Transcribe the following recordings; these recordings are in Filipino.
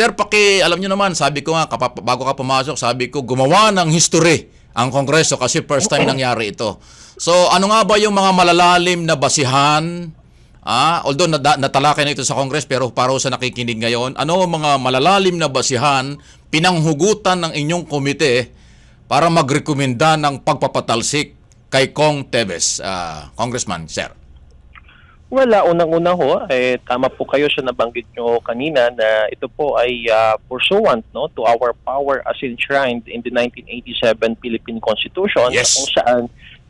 Sir, paki, alam nyo naman, sabi ko nga, kapap- bago ka pumasok, sabi ko, gumawa ng history ang Kongreso kasi first time nangyari ito. So, ano nga ba yung mga malalalim na basihan? Ah, although nada- natalakay na ito sa Congress pero para sa nakikinig ngayon, ano ang mga malalalim na basihan pinanghugutan ng inyong komite para magrekomenda ng pagpapatalsik kay Kong Teves, ah, Congressman, sir? Wala, unang-una ho, eh, tama po kayo sa nabanggit nyo kanina na ito po ay ah, pursuant no, to our power as enshrined in the 1987 Philippine Constitution Yes. kung saan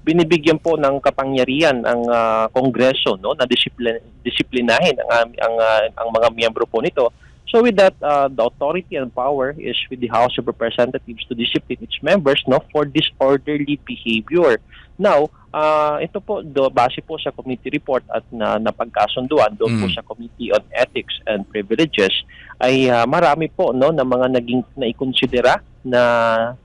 binibigyan po ng kapangyarihan ang ah, Kongreso no, na disiplin, disiplinahin ang, am- ang, ah, ang mga miyembro po nito. So with that, uh, the authority and power is with the House of Representatives to discipline its members no, for disorderly behavior. Now, ah, ito po, do, base po sa committee report at na, napagkasunduan doon po Mm. sa Committee on Ethics and Privileges, ay ah, marami po no, na mga naging naikonsidera na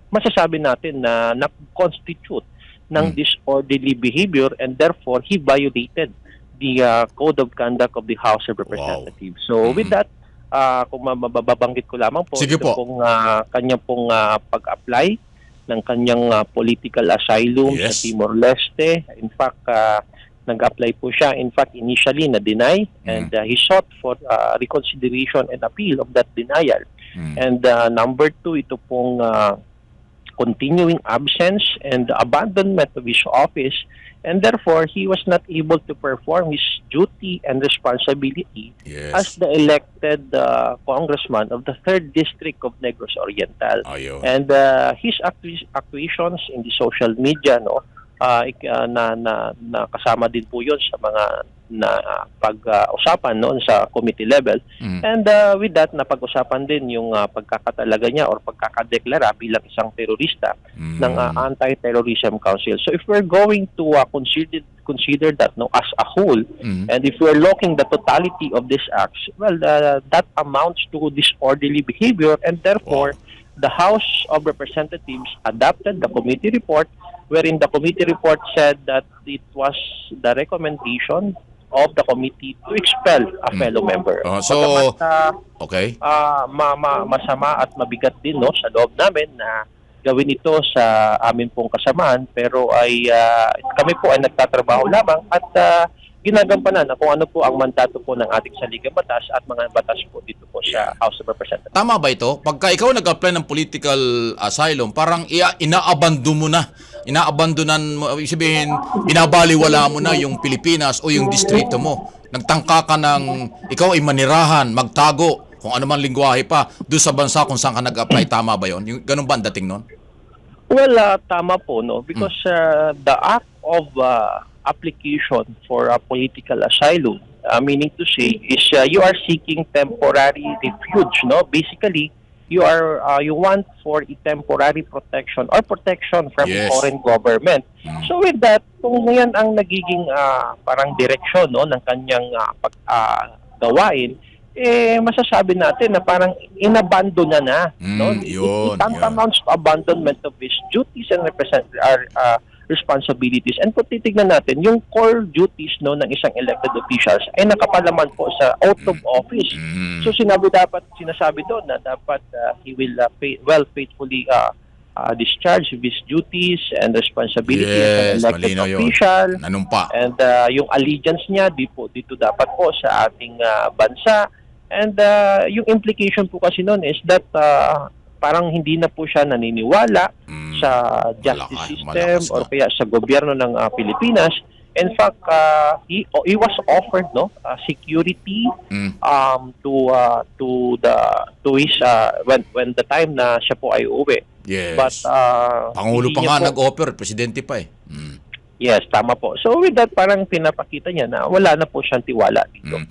masasabi natin na na-constitute ng Mm. disorderly behavior and therefore he violated the ah, Code of Conduct of the House of Representatives. So with Mhm. that, ah, kung mababanggit ko lamang po, Sige ito po. pong ah, kanya pong ah, pag-apply ng kanyang ah, political asylum sa Yes. Timor-Leste. In fact, ah, nag-apply po siya. In fact, initially na-deny and Mm. ah, he sought for ah, reconsideration and appeal of that denial. Mm. And uh, number two, ito pong uh, continuing absence and abandonment of his office. And therefore, he was not able to perform his duty and responsibility Yes. as the elected uh, congressman of the 3rd District of Negros Oriental. Ayun. And uh, his actu- actuations in the social media, no, uh, uh, na, na, na kasama din po yun sa mga na pag-usapan noon sa committee level. Mm. And uh, with that, napag-usapan din yung uh, pagkakatalaga niya or pagkakadeklara bilang isang terorista Mm. ng uh, Anti-Terrorism Council. So if we're going to uh, consider consider that no as a whole Mm. and if we're looking the totality of these acts, well uh, that amounts to disorderly behavior and therefore the House of Representatives adopted the committee report wherein the committee report said that it was the recommendation of the committee to expel a Mm. fellow member. Oh, so- Bagamat, uh, Okay. ah ma- ma- masama at mabigat din no sa loob namin na gawin ito sa amin pong kasamaan pero ay ah, kami po ay nagtatrabaho lamang at ah, ginagampanan na kung ano po ang mandato po ng ating saligang batas at mga batas po dito po sa House of Representatives. Tama ba ito? Pagka ikaw nag-apply ng political asylum, parang inaabando mo na. Inaabandonan mo, ibig sabihin, binabaliwala mo na yung Pilipinas o yung distrito mo. Nagtangka ka ng, ikaw ay manirahan, magtago, kung ano man lingwahe pa, doon sa bansa kung saan ka nag-apply. Tama ba yon? Yung, ganun ba ang dating nun? Well, tama po no because ah, the act of ah, application for a political asylum ah, meaning to say is ah, you are seeking temporary refuge no basically you are ah, you want for a temporary protection or protection from Yes. foreign government Mm. so with that kung yan ang nagiging ah, parang direksyon no ng kanyang ah, pag ah, gawain eh masasabi natin na parang inabandon na na no Mm, yun, it, it tantamounts to abandonment of his duties and represent our uh, responsibilities. And kung titignan natin, yung core duties no ng isang elected officials ay nakapalaman po sa oath of office. Mm. So sinabi dapat sinasabi doon na dapat uh, he will uh, pay, well faithfully uh, uh, discharge his duties and responsibilities Yes, as an elected yun. official. Anong pa? And uh, yung allegiance niya di po dito dapat po sa ating uh, bansa. And uh, yung implication po kasi noon is that uh, parang hindi na po siya naniniwala Mm. Sa justice Malakas- system malakas or kaya sa gobyerno ng uh, Pilipinas. In fact, uh, he, he was offered no uh, security Mm. um to uh, to the to his uh, when when the time na siya po ay uuwi. Yes. But uh, Pangulo pa nga po- nag-offer, presidente pa eh. Mm. Yes, tama po. So with that parang pinapakita niya na wala na po siyang tiwala dito. Mm.